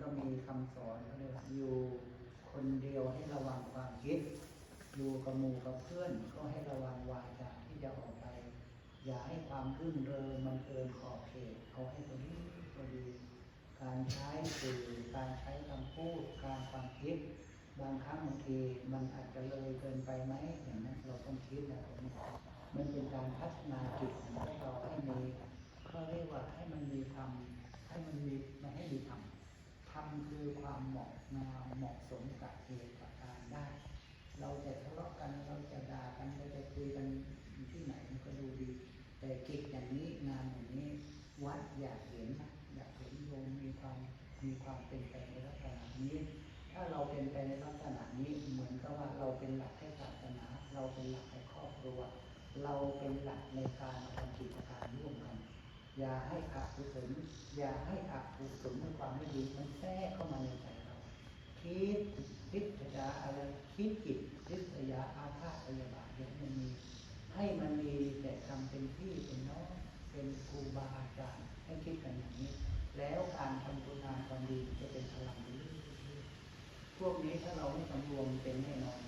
ก็มีคำสอนเขาเรียกอยู่คนเดียวให้ระวังความคิด อยู่กับหมู่กับเพื่อนก็ให้ระวังวาจาที่จะออกไป อย่าให้ความรื่นเริงมันเกินขอบเขตเอาให้ตัวนี้ตัวดี การใช้สื่อการใช้คำพูด การความคิด บางครั้งบางทีมันอาจจะเลยเกินไปไหมอย่างนั้นเราต้องคิดนะผมมันเป็นการพัฒนาจิตของเราให้มีเขาเรียกว่าให้มันมีธรรมให้มันมีมันให้มีธรรมธรรมคือความเหมาะงา มาะสมกับเหตุกับการได้ เราจะทะเลาะกันเราจะด่ากันเราจะคุยกันที่ไหนมันก็ดูดี แต่กิจอย่างนี้งานอย่างนี้วัดอยากเห็นนะอยากเห็นโยมมีความมีความเป็นไปในลักษณะนี้ ถ้าเราเป็นไปในลักษณะนี้เหมือนกับว่าเราเป็นหลักให้ศาสนา เราเป็นหลักให้ครอบครัว เราเป็นหลักในการทำกิจการร่วมกัน อย่าให้อกุศลอย่าให้อกุศลในความไม่ดีมันแทรกเข้า ทิฏยาอะไรคิดจิตพิจารณาอาฆาตพยาบาทเนี่ยมันมี ให้มันมีแต่ทำเป็นพี่เป็นน้องเป็นครูบาอาจารย์ให้คิดกันอย่างนี้ แล้วการทำคุณงานความดีจะเป็นพลังดีพวกนี้ถ้าเราไม่สำรวมเป็นแน่นอน